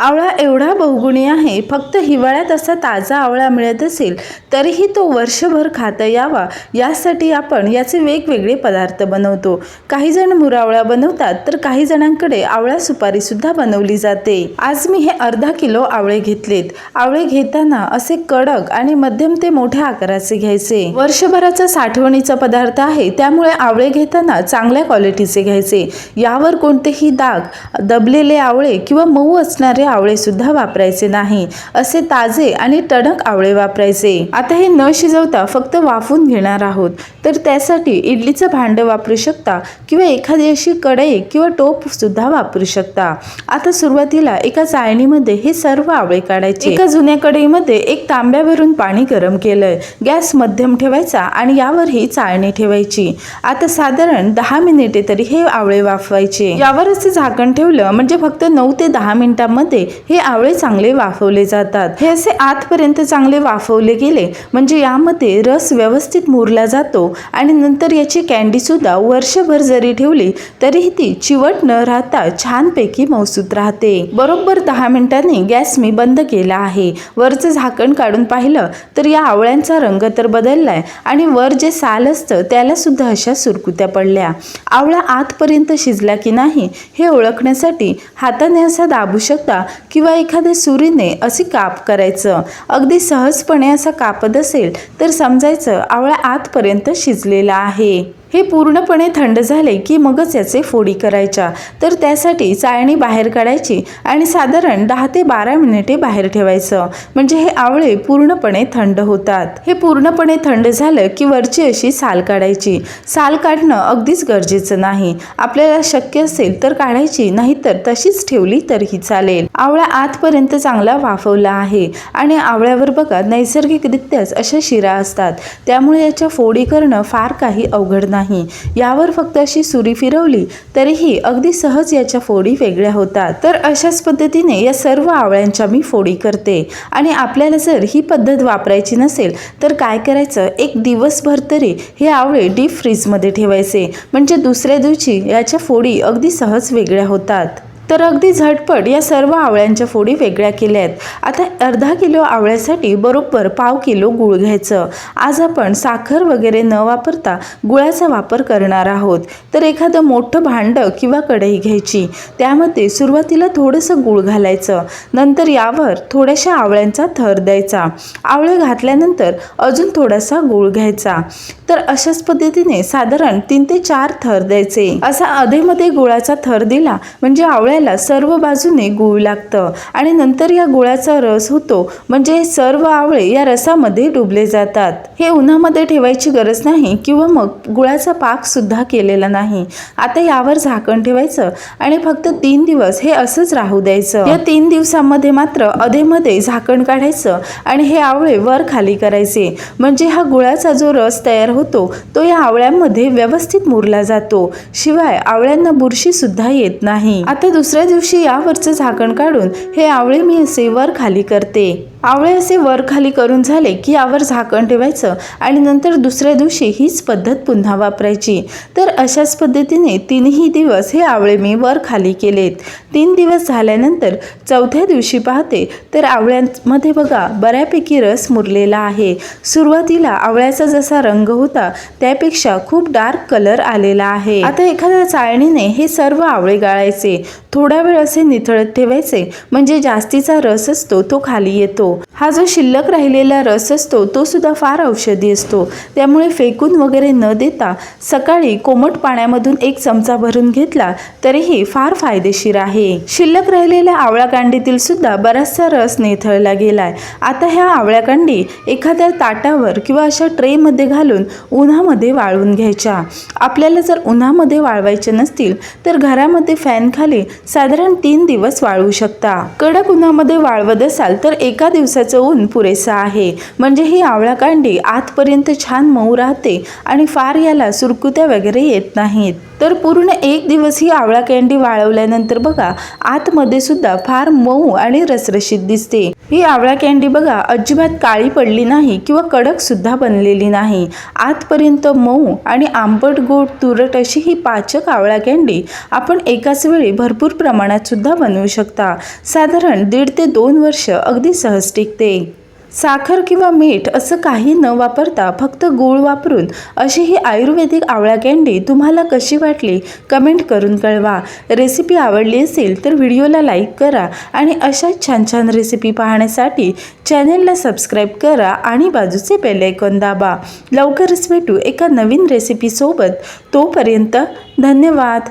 आवळा एवढा बहुगुणी आहे फक्त हिवाळ्यात असा ताजा आवळा मिळत असेल तरीही तो वर्षभर खाता यावा. यासाठी आपण याचे वेगवेगळे पदार्थ बनवतो. काही जण मुरावळा बनवतात तर काही जणांकडे आवळा सुपारी सुद्धा बनवली जाते. आज मी हे अर्धा किलो आवळे घेतलेत. आवळे घेताना असे कडक आणि मध्यम ते मोठ्या आकाराचे घ्यायचे. वर्षभराचा साठवणीचा पदार्थ आहे त्यामुळे आवळे घेताना चांगल्या क्वालिटीचे घ्यायचे. यावर कोणतेही दाग दबलेले आवळे किंवा मऊ असणारे आवळे सुद्धा वापरायचे नाही. असे ताजे आणि टणक आवळे वापरायचे. आता हे न शिजवता फक्त वाफून घेणार आहोत. तर त्यासाठी इडलीचं भांडं वापरू शकता किंवा एखादी अशी कढई किंवा टोप सुद्धा वापरू शकता. आता सुरुवातीला एका चाळणीमध्ये हे सर्व आवळे काढायचे. एका जुन्या कढईमध्ये एक तांब्यावरून पाणी गरम केलंय. गॅस मध्यम ठेवायचा आणि यावर ही चाळणी ठेवायची. आता साधारण दहा मिनिटे तरी हे आवळे वाफवायचे. यावर असे झाकण ठेवलं म्हणजे फक्त नऊ ते दहा मिनिटांमध्ये हे आवळे चांगले वाफवले जातात. हे असे आतपर्यंत चांगले वाफवले गेले म्हणजे यामध्ये रस व्यवस्थित मुरला जातो आणि नंतर याची कॅन्डी सुद्धा वर्षभर जरी ठेवली तरीही ती चिवट न राहता छानपैकी मौसूत राहते. बरोबर दहा मिनिटांनी गॅस मी बंद केला आहे. वरचं झाकण काढून पाहिलं तर या आवळ्यांचा रंग तर बदललाय आणि वर जे साल असतं त्याला सुद्धा अशा सुरकुत्या पडल्या. आवळा आतपर्यंत शिजला की नाही हे ओळखण्यासाठी हाताने असा दाबू शकता किंवा एखाद्या सुरीने असे काप करायचं. अगदी सहजपणे असा कापत असेल तर समजायचं आवळा आतपर्यंत शिजलेला आहे. हे पूर्णपणे थंड झाले की मगच याचे फोडी करायच्या. तर त्यासाठी चाळणी बाहेर काढायची आणि साधारण दहा ते बारा मिनिटे बाहेर ठेवायचं. म्हणजे हे आवळे पूर्णपणे थंड होतात. हे पूर्णपणे थंड झालं की वरची अशी साल काढायची. साल काढणं अगदीच गरजेचं नाही. आपल्याला शक्य असेल तर काढायची नाहीतर तशीच ठेवली तरीही चालेल. आवळा आतपर्यंत चांगला वाफवला आहे आणि आवळ्यावर बघा नैसर्गिकरित्याच अशा शिरा असतात. त्यामुळे याच्या फोडी करणं फार काही अवघड नाही. नाही. यावर फक्त अशी सुरी फिरवली तरीही अगदी सहज याच्या फोडी वेगळ्या होतात तर अशाच पद्धतीने या सर्व आवळ्यांच्या मी फोडी करते. आणि आपल्याला जर ही पद्धत वापरायची नसेल तर काय करायचं? एक दिवसभर तरी हे आवळे डीप फ्रीजमध्ये ठेवायचे. म्हणजे दुसऱ्या दिवशी याच्या फोडी अगदी सहज वेगळ्या होतात. तर अगदी झटपट या सर्व आवळ्यांच्या फोडी वेगळ्या केल्या आहेत. आता अर्धा किलो आवळ्यासाठी बरोबर पाव किलो गुळ घ्यायचं. आज आपण साखर वगैरे न वापरता गुळाचा वापर करणार आहोत. तर एखादं मोठं भांडं किंवा कढई घ्यायची. त्यामध्ये सुरुवातीला थोडंसं गुळ घालायचं. नंतर यावर थोड्याशा आवळ्यांचा थर द्यायचा. आवळे घातल्यानंतर अजून थोडासा गुळ घ्यायचा. तर अशाच पद्धतीने साधारण तीन ते चार थर द्यायचे. असा अधेमध्ये गुळाचा थर दिला म्हणजे आवळ्या आपल्याला सर्व बाजूने गूळ लागतं आणि नंतर या गुळाचा रस होतो. म्हणजे हे सर्व आवळे या रसामध्ये डुबले जातात. हे उन्हामध्ये ठेवायची गरज नाही किंवा मग गुळाचा पाक सुद्धा केलेला नाही. आता यावर झाकण ठेवायचं आणि फक्त तीन दिवस हे असंच राहू द्यायचं. या तीन दिवसामध्ये मात्र अधेमध्ये झाकण काढायचं आणि हे आवळे वर खाली करायचे. म्हणजे हा गुळाचा जो रस तयार होतो तो या आवळ्यांमध्ये व्यवस्थित मुरला जातो. शिवाय आवळ्यांना बुरशी सुद्धा येत नाही. आता दुसऱ्या दिवशी यावरचं झाकण काढून हे आवळे मी असे वर खाली करते. आवळे असे वर खाली करून झाले की यावर झाकण ठेवायचं आणि नंतर दुसऱ्या दिवशी हीच पद्धत पुन्हा वापरायची. तर अशाच पद्धतीने तीनही दिवस हे आवळे मी वर खाली केलेत. तीन दिवस झाल्यानंतर चौथ्या दिवशी पाहते तर आवळ्यांमध्ये बघा बऱ्यापैकी रस मुरलेला आहे. सुरुवातीला आवळ्याचा जसा रंग होता त्यापेक्षा खूप डार्क कलर आलेला आहे. आता एखाद्या चाळणीने हे सर्व आवळे गाळायचे. थोडा वेळ असे निथळत ठेवायचे. म्हणजे जास्तीचा रस असतो तो खाली येतो. हा जो शिल्लक राहिलेला रस असतो तो सुद्धा फार औषधी असतो. त्यामुळे फेकून वगैरे न देता सकाळी कोमट पाण्यामधून एक चमचा भरून घेतला तरीही फार फायदेशीर आहे. शिल्लक राहिलेल्या आवळ्याकांडीतील सुद्धा बराचसा रस निथळला गेलाय. आता ह्या आवळ्या कांडी एखाद्या ताटावर किंवा अशा ट्रेमध्ये घालून उन्हामध्ये वाळवून घ्यायच्या. आपल्याला जर उन्हामध्ये वाळवायचे नसतील तर घरामध्ये फॅन खाली साधारण तीन दिवस वाळवू शकता. कडक उन्हामध्ये वाळवत असाल तर एका दिवसाचं ऊन पुरेसं आहे. म्हणजे ही आवळा कांडी आतपर्यंत छान मऊ राहते आणि फार याला सुरकुत्या वगैरे येत नाहीत. तर पूर्ण एक दिवस ही आवळा कँडी वाळवल्यानंतर बघा आतमध्ये सुद्धा फार मऊ आणि रसरशीत दिसते. ही आवळा कँडी बघा अजिबात काळी पडली नाही किंवा कडक सुद्धा बनलेली नाही. आतपर्यंत मऊ आणि आंबट गोड तुरट अशी ही पाचक आवळा कँडी आपण एकाच वेळी भरपूर प्रमाणात सुद्धा बनवू शकता. साधारण दीड ते दोन वर्ष अगदी सहज टिकते. साखर किंवा मीठ असं काही न वापरता फक्त गूळ वापरून अशी ही आयुर्वेदिक आवळा कँडी तुम्हाला कशी वाटली कमेंट करून कळवा. रेसिपी आवडली असेल तर व्हिडिओला लाईक करा आणि अशाच छान छान रेसिपी पाहण्यासाठी चॅनेलला सबस्क्राईब करा आणि बाजूचे बेलायकॉन दाबा. लवकरच भेटू एका नवीन रेसिपीसोबत तोपर्यंत धन्यवाद.